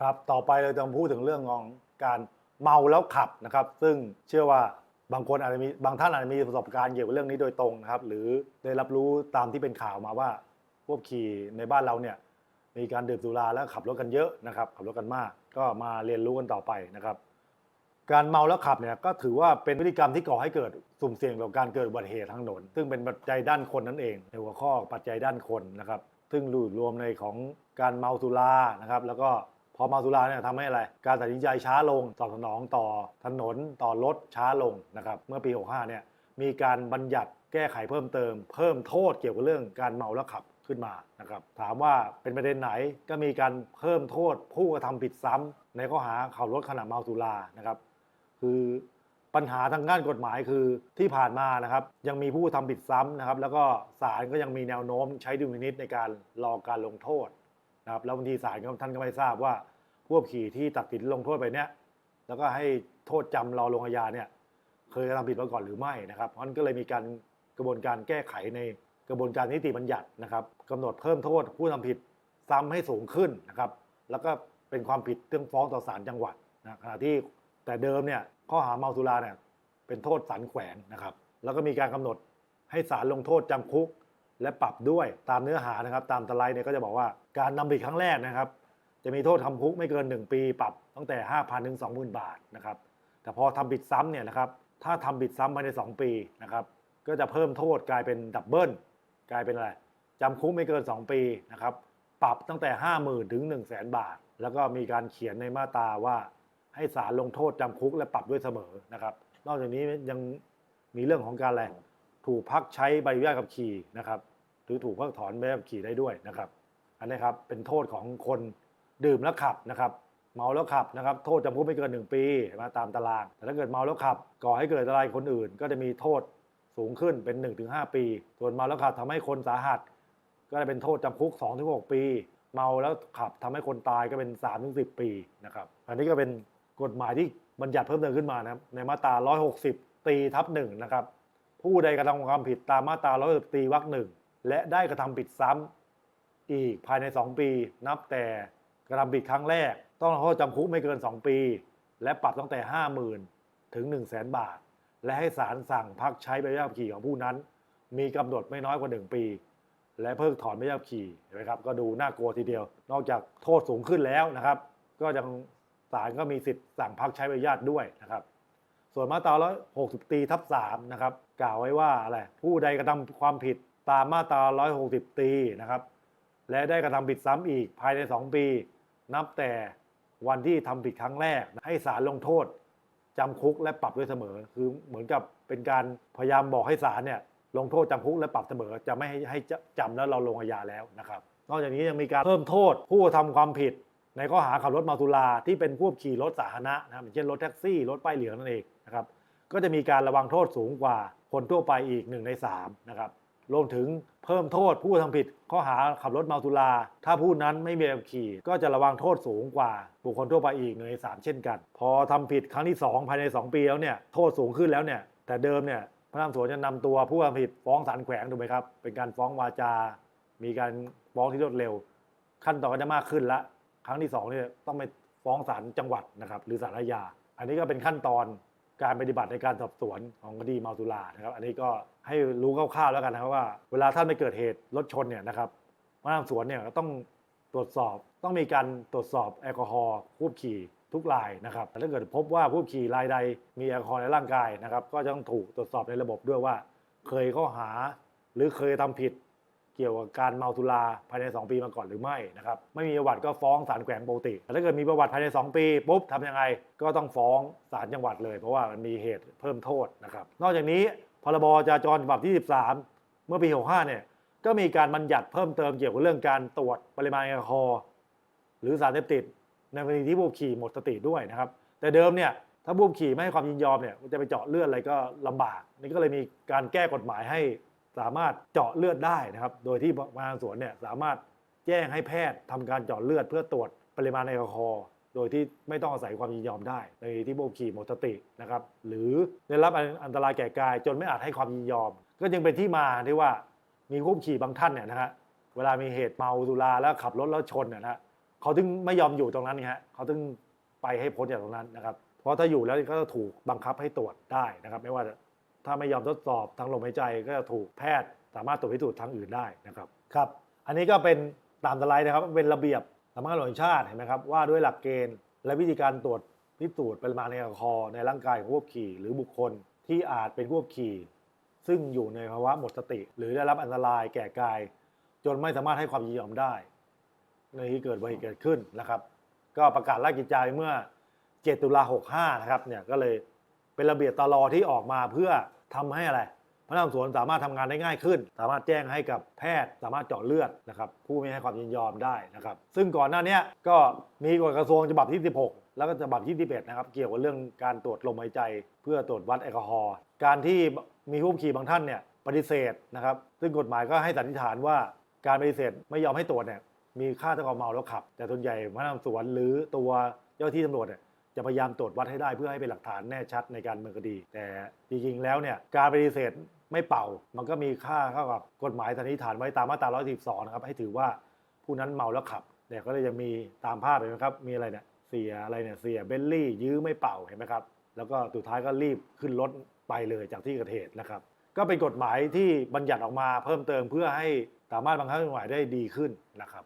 ครับต่อไปเราจะมาพูดถึงเรื่องของการเมาแล้วขับนะครับ ซึ่งเชื่อว่าบางคนอาจจะมีบางท่านอาจจะมีประสบการณ์เกี่ยวกับเรื่องนี้โดยตรงนะครับ หรือได้รับรู้ตามที่เป็นข่าวมาว่าพวกขี่ในบ้านเราเนี่ยมีการดื่มสุราแล้วขับรถกันเยอะนะครับขับรถกันมาก ก็มาเรียนรู้กันต่อไปนะครับ การเมาแล้วขับเนี่ยก็ถือว่าเป็นพฤติกรรมที่ก่อให้เกิดสุ่มเสี่ยงต่อการเกิดอุบัติเหตุทางถนนซึ่งเป็นปัจจัยด้านคนนั่นเอง ในหัวข้อปัจจัยด้านคนนะครับ ซึ่งรวมในของการเมาสุรานะครับ แล้วก็ พอเมาสุราเนี่ยทำให้อะไร การตัดสินใจช้าลงตอบสนองต่อถนนต่อรถช้าลงนะครับเมื่อปี 65 เนี่ยมีการบัญญัติแก้ไขเพิ่มเติม เพิ่มโทษเกี่ยวกับเรื่องการเมาแล้วขับขึ้นมานะครับถามว่าเป็นประเด็นไหนก็มีการเพิ่มโทษผู้กระทำผิดซ้ำในข้อหาขับรถขณะเมาสุรานะครับคือปัญหาทางด้านกฎหมายคือที่ผ่านมานะครับยังมีผู้ทำผิดซ้ำนะครับแล้วก็ศาลก็ยังมีแนวโน้มใช้ดุลพินิษในการรอการลงโทษ นะครับแล้วบางทีศาลก็ท่านก็ไม่ทราบว่าผู้ขับขี่ที่ตัดสินลงโทษไปเนี้ยแล้วก็ให้โทษจำรอลงอาญาเนี่ยเคยกระทำผิดมาก่อนหรือไม่นะครับเพราะนั้นก็เลยมีการกระบวนการแก้ไขในกระบวนการนิติบัญญัตินะครับกำหนดเพิ่มโทษผู้ทำผิดซ้ำให้สูงขึ้นนะครับ แล้วก็เป็นความผิดเรื่องฟ้องต่อศาลจังหวัดนะขณะที่แต่เดิมเนี่ยข้อหาเมาสุราเนี่ยเป็นโทษสันแขวงนะครับ แล้วก็มีการกำหนดให้ศาลลงโทษจำคุก และปรับด้วยตามเนื้อหานะครับ ตามตะไลเนี่ยก็จะบอกว่าการนำผิดครั้งแรกนะครับ จะมีโทษทำคุกไม่เกิน 1 ปี ปรับตั้งแต่ 5,000ถึง20,000 บาทนะครับแต่พอทำผิดซ้ำเนี่ยนะครับถ้าทำผิดซ้ำภายใน 2 ปีนะครับก็จะเพิ่มโทษกลายเป็นดับเบิลกลายเป็นอะไรจำคุกไม่เกิน 2 ปีนะครับปรับตั้งแต่ 50,000ถึง1 0 0 0 0แบาท แล้วก็มีการเขียนในมาตราว่าให้ศาลลงโทษจำคุกและปรับด้วยเสมอนะครับ นอกจากนี้ยังมีเรื่องของการอะไร ถูกพักใช้ใบอนุญาตขับขี่นะครับหรือถูกเพิกถอนใบขับขี่ได้ด้วยนะครับ อันนี้ครับเป็นโทษของคนดื่มแล้วขับนะครับ เมาแล้วขับนะครับ โทษจำคุกไม่เกิน 1 ปีมาตามตาราง แต่ถ้าเกิดเมาแล้วขับ ก่อให้เกิดอันตรายคนอื่น ก็จะมีโทษสูงขึ้นเป็น 1-5 ปี ส่วนเมาแล้วขับทำให้คนสาหัส ก็จะเป็นโทษจำคุก 2-6 ปี เมาแล้วขับทำให้คนตายก็เป็น 3-10 ปีนะครับอันนี้ก็เป็นกฎหมายที่บัญญัติเพิ่มเติมขึ้นมานะครับในมาตรา 160 ตีทับหนึ่งนะครับ ผู้ใดกระทำความผิดตามมาตรา160ตีวรรคหนึ่งและได้กระทำผิดซ้ำอีกภายใน 2 ปี นับแต่กระทำผิดครั้งแรก ต้องโทษจำคุกไม่เกิน 2 ปี และปรับตั้งแต่ 50,000 ถึง 1 0 0 0 0แบาท และให้ศาลสั่งพักใช้ใบอนุญาตขับขี่ของผู้นั้น มีกำหนดไม่น้อยกว่า 1 ปี และเพิกถอนใบอนุญาตขับขี่เห็นไหมครับก็ดูน่ากลัวทีเดียว นอกจากโทษสูงขึ้นแล้วนะครับ ก็ยังศาลก็มีสิทธิ์สั่งพักใช้ใบอนุญาตด้วยนะครับ ส่วนมาตรา160ตีทับ3นะครับกล่าวไว้ว่าอะไรผู้ใดกระทำความผิดตามมาตรา160ตีนะครับและได้กระทำผิดซ้ำอีกภายใน 2 ปี นับแต่วันที่ทำผิดครั้งแรกให้ศาลลงโทษจำคุกและปรับด้วยเสมอ คือเหมือนกับเป็นการพยายามบอกให้ศาลเนี่ยลงโทษจำคุกและปรับเสมอ จะไม่ให้ให้จำแล้วเราลงอาญาแล้วนะครับ นอกจากนี้ยังมีการเพิ่มโทษผู้กระทำความผิด ในข้อหาขับรถเมาสุราที่เป็นผู้ขับขี่รถสาธารณะนะครับเช่นรถแท็กซี่รถป้ายเหลืองนั่นเอง นะครับ ก็จะมีการระวังโทษสูงกว่าคนทั่วไปอีกหนึ่งใน3นะครับ รวมถึงเพิ่มโทษผู้ทำผิดข้อหาขับรถเมาสุรา ถ้าผู้นั้นไม่มีใบขับขี่ ก็จะระวังโทษสูงกว่าบุคคลทั่วไปอีกหนึ่งในสามเช่นกัน พอทำผิดครั้งที่ 2 ภายใน 2 ปีแล้วเนี่ยโทษสูงขึ้นแล้วเนี่ยแต่เดิมเนี่ยพนักงานสวนจะนำตัวผู้ทำผิดฟ้องศาลแขวงถูกไหมครับ เป็นการฟ้องวาจา มีการฟ้องที่รวดเร็ว ขั้นตอนก็จะมากขึ้นละครั้งที่2เนี่ยต้องไปฟ้องศาลจังหวัดนะครับหรือศาลอาญาอันนี้ก็เป็นขั้นตอน การปฏิบัติในการสอบสวนของคดีเมาสุรานะครับ อันนี้ก็ให้รู้คร่าวๆแล้วกันนะครับว่า เวลาท่านไปเกิดเหตุรถชนเนี่ยนะครับพนักงานสวนเนี่ยก็ต้องตรวจสอบต้องมีการตรวจสอบแอลกอฮอล์ผู้ขับขี่ทุกรายนะครับแต่ถ้าเกิดพบว่าผู้ขับขี่รายใดมีแอลกอฮอล์ในร่างกายนะครับ ก็จะต้องถูกตรวจสอบในระบบด้วยว่า เคยข้อหาหรือเคยทำผิด เกี่ยวกับการเมาสุราภายใน 2 ปีมาก่อนหรือไม่นะครับไม่มีประวัติก็ฟ้องศาลแขวงปกติแต่ถ้าเกิดมีประวัติภายใน 2 ปีปุ๊บทำยังไงก็ต้องฟ้องศาลจังหวัดเลย เพราะว่ามันมีเหตุเพิ่มโทษนะครับนอกจากนี้พรบจราจรฉบับที่ 13 เมื่อปี 65 เนี่ยก็มีการบัญญัติเพิ่มเติมเกี่ยวกับเรื่องการตรวจปริมาณแอลกอฮอล์หรือสารเสพติดในกรณีที่ผู้ขี่หมดสติด้วยนะครับ แต่เดิมเนี่ยถ้าผู้ขี่ไม่ให้ความยินยอมเนี่ยจะไปเจาะเลือดอะไรก็ลำบาก นี่ก็เลยมีการแก้กฎหมายให้ สามารถเจาะเลือดได้นะครับ โดยที่พนักงานสวนเนี่ยสามารถแจ้งให้แพทย์ทำการเจาะเลือดเพื่อตรวจปริมาณแอลกอฮอล์โดยที่ไม่ต้องอาศัยความยินยอมได้ ในที่ผู้ขี่หมดสตินะครับ หรือได้รับอันตรายแก่กายจนไม่อาจให้ความยินยอม ก็จึงเป็นที่มาที่ว่ามีผู้ขี่บางท่านเนี่ยนะฮะเวลามีเหตุเมาสุราแล้วขับรถแล้วชนเนี่ยนะฮะเขาถึงไม่ยอมอยู่ตรงนั้นไงฮะเขาถึงไปให้พ้นจากตรงนั้นนะครับ เพราะถ้าอยู่แล้วก็ถูกบังคับให้ตรวจได้นะครับ ไม่ว่าจะ ถ้าไม่ยอมทดสอบทางลมหายใจก็จะถูกแพทย์ สามารถตรวจพิสูจน์ทางอื่นได้นะครับครับอันนี้ก็เป็นตามสไลด์นะครับเป็นระเบียบสำนักงานตำรวจแห่งชาติเห็นไหมครับว่าด้วยหลักเกณฑ์ และวิธีการตรวจพิสูจน์ปริมาณแอลกอฮอล์ในร่างกายของผู้ขับขี่ หรือบุคคลที่อาจเป็นผู้ขับขี่ ซึ่งอยู่ในภาวะหมดสติ หรือได้รับอันตรายแก่กาย จนไม่สามารถให้ความยินยอมได้ ในที่เกิดอุบัติเหตุเกิดขึ้นนะครับ ก็ประกาศราชกิจจาเมื่อ 7 ตุลา65นะครับเนี่ยก็เลยเป็นระเบียบตลอที่ออกมาเพื่อ ทำให้อะไรพนักงานสวนสามารถทำงานได้ง่ายขึ้น สามารถแจ้งให้กับแพทย์ สามารถเจาะเลือดนะครับผู้ไม่ให้ความยินยอมได้นะครับซึ่งก่อนหน้านี้ก็มีกฎกระทรวงฉบับที่ 16 แล้วก็ฉบับที่11นะครับเกี่ยวกับเรื่องการตรวจลมหายใจ เพื่อตรวจวัดแอลกอฮอล์การที่มีผู้ขี่บางท่านเนี่ยปฏิเสธนะครับซึ่งกฎหมายก็ให้สันนิษฐานว่าการปฏิเสธไม่ยอมให้ตรวจเนี่ยมีค่าเท่ากับเมาแล้วขับ แต่ส่วนใหญ่พนักงานสวนหรือตัวเจ้าหน้าที่ตำรวจเนี่ย จะพยายามตรวจวัดให้ได้เพื่อให้เป็นหลักฐานแน่ชัดในการดำเมืองคดี แต่จริงๆ แล้วเนี่ยการปฏิเสธไม่เป่า มันก็มีค่าเท่ากับกฎหมายสันนิษฐานไว้ตามมาตรา 112 นะครับ ให้ถือว่าผู้นั้นเมาแล้วขับเนี่ยก็เลยจะมีตามภาพเห็นไหมครับ มีอะไรเนี่ยเสียอะไรเนี่ยเสียเบลลี่ยื้อไม่เป่าเห็นไหมครับ แล้วก็สุดท้ายก็รีบขึ้นรถไปเลยจากที่เกิดเหตุนะครับ ก็เป็นกฎหมายที่บัญญัติออกมาเพิ่มเติมเพื่อให้สามารถบังคับกฎหมายได้ดีขึ้นนะครับ